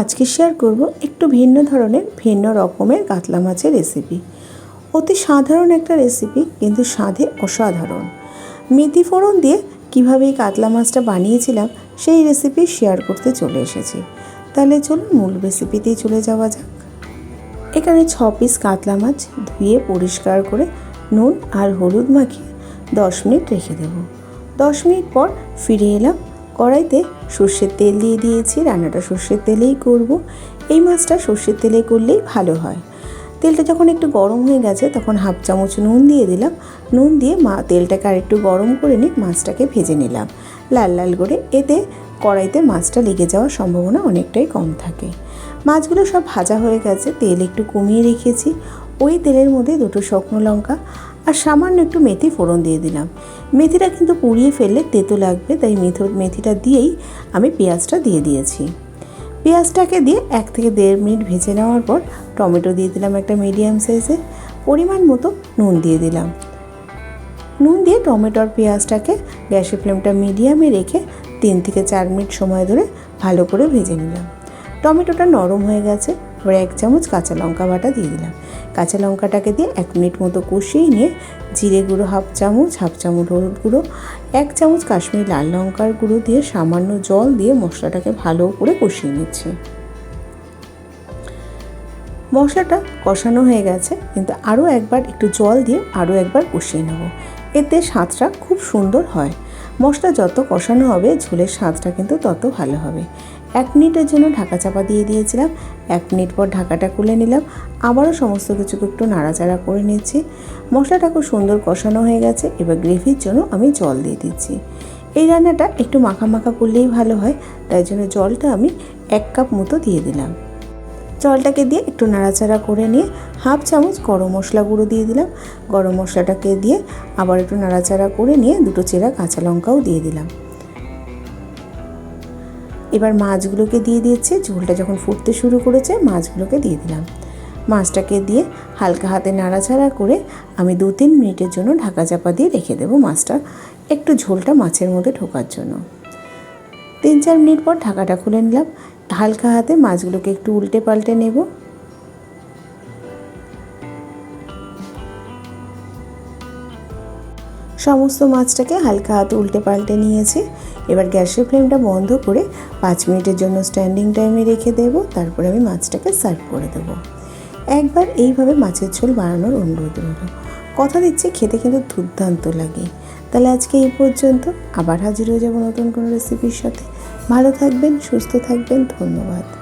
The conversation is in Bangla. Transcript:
আজকে শেয়ার করব একটু ভিন্ন ধরনের, ভিন্ন রকমের কাতলা মাছের রেসিপি অতি সাধারণ একটা রেসিপি কিন্তু স্বাদে অসাধারণ। মেথি ফোড়ন দিয়ে কীভাবে এই কাতলা মাছটা বানিয়েছিলাম, সেই রেসিপি শেয়ার করতে চলে এসেছি। তাহলে চলুন মূল রেসিপিতেই চলে যাওয়া যাক। এখানে ছ পিস কাতলা মাছ ধুয়ে পরিষ্কার করে নুন আর হলুদ মাখিয়ে দশ মিনিট রেখে দেবো। দশ মিনিট পর ফিরে এলাম কড়াইতে সর্ষের তেল দিয়ে দিয়েছি, রান্নাটা সর্ষের তেলেই করব। এই মাছটা সর্ষের তেলে করলেই ভালো হয়। তেলটা যখন একটু গরম হয়ে গেছে, তখন হাফ চামচ নুন দিয়ে দিলাম। নুন দিয়ে মা, তেলটাকে আর একটু গরম করে নিয়ে মাছটাকে ভেজে নিলাম। লাল লাল করে। এতে কড়াইতে মাছটা লেগে যাওয়ার সম্ভাবনা অনেকটাই কম থাকে। মাছগুলো সব ভাজা হয়ে গেছে। তেল একটু কমিয়ে রেখেছি। ওই তেলের মধ্যে দুটো শুকনো লঙ্কা আর সামান্য একটু মেথি ফোড়ন দিয়ে দিলাম। মেথিটা কিন্তু পুড়িয়ে ফেললে তেতো লাগবে, তাই মেথর মেথিটা দিয়েই আমি পেঁয়াজটা দিয়ে দিয়েছি। পেঁয়াজটাকে দিয়ে এক থেকে দেড় মিনিট ভেজে নেওয়ার পর টমেটো দিয়ে দিলাম একটা মিডিয়াম সাইজে, পরিমাণ মতো নুন দিয়ে দিলাম। নুন দিয়ে টমেটো আর পেঁয়াজটাকে গ্যাসের ফ্লেমটা মিডিয়ামে রেখে তিন থেকে চার মিনিট সময় ধরে ভালো করে ভেজে নিলাম। টমেটোটা নরম হয়ে গেছে এবার এক চামচ কাঁচা লঙ্কা বাটা দিয়ে দিলাম। কাঁচা লঙ্কাটাকে দিয়ে এক মিনিট মতো কষিয়ে নিয়ে জিরে গুঁড়ো হাফ চামচ হাফ চামচ হলুদ গুঁড়ো, এক চামচ কাশ্মীরি লাল লঙ্কার গুঁড়ো দিয়ে সামান্য জল দিয়ে মশলাটাকে ভালো করে কষিয়ে নিচ্ছি। মশলাটা কষানো হয়ে গেছে, কিন্তু আরও একবার একটু জল দিয়ে আরও একবার কষিয়ে নেব। এতে স্বাদটা খুব সুন্দর হয়। মশলা যত কষানো হবে, ঝোলের স্বাদটা কিন্তু তত ভালো হবে। এক মিনিটের জন্য ঢাকা চাপা দিয়ে দিয়েছিলাম। এক মিনিট পর ঢাকাটা খুলে নিলাম। আবারও সমস্ত কিছুকে একটু নাড়াচাড়া করে নিচ্ছি। মশলাটা খুব সুন্দর কষানো হয়ে গেছে। এবার গ্রেভির জন্য আমি জল দিয়ে দিচ্ছি। এই রান্নাটা একটু মাখা মাখা করলেই ভালো হয়। তাই জন্য জলটা আমি এক কাপ মতো দিয়ে দিলাম। জলটাকে দিয়ে একটু নাড়াচাড়া করে নিয়ে হাফ চামচ গরম মশলা গুঁড়ো দিয়ে দিলাম। গরম মশলাটাকে দিয়ে আবার একটু নাড়াচাড়া করে নিয়ে দুটো চেরা কাঁচা লঙ্কাও দিয়ে দিলাম। এবার মাছগুলোকে দিয়ে দিয়েছে। ঝোলটা যখন ফুটতে শুরু করেছে, মাছগুলোকে দিয়ে দিলাম। মাছটাকে দিয়ে হালকা হাতে নাড়াচাড়া করে আমি দু তিন মিনিটের জন্য ঢাকা চাপা দিয়ে রেখে দেবো মাছটা একটু ঝোলটা মাছের মধ্যে ঢোকার জন্য। তিন চার মিনিট পর ঢাকাটা খুলে নিলাম। হালকা হাতে মাছগুলোকে একটু উল্টে পাল্টে নেব। সমস্ত মাছটাকে হালকা হাতে উল্টে পাল্টে নিয়েছি। এবার গ্যাসের ফ্লেমটা বন্ধ করে পাঁচ মিনিটের জন্য স্ট্যান্ডিং টাইমে রেখে দেবো, তারপরে আমি মাছটাকে সার্ভ করে দেবো। একবার এইভাবে মাছের ঝোল বানানোর অনুরোধ রইল। কথা দিচ্ছে, খেতে কিন্তু দুর্দান্ত লাগে। তাহলে আজকে এই পর্যন্ত, আবার হাজির হয়ে যাব নতুন কোনো রেসিপির সাথে। ভালো থাকবেন, সুস্থ থাকবেন, ধন্যবাদ।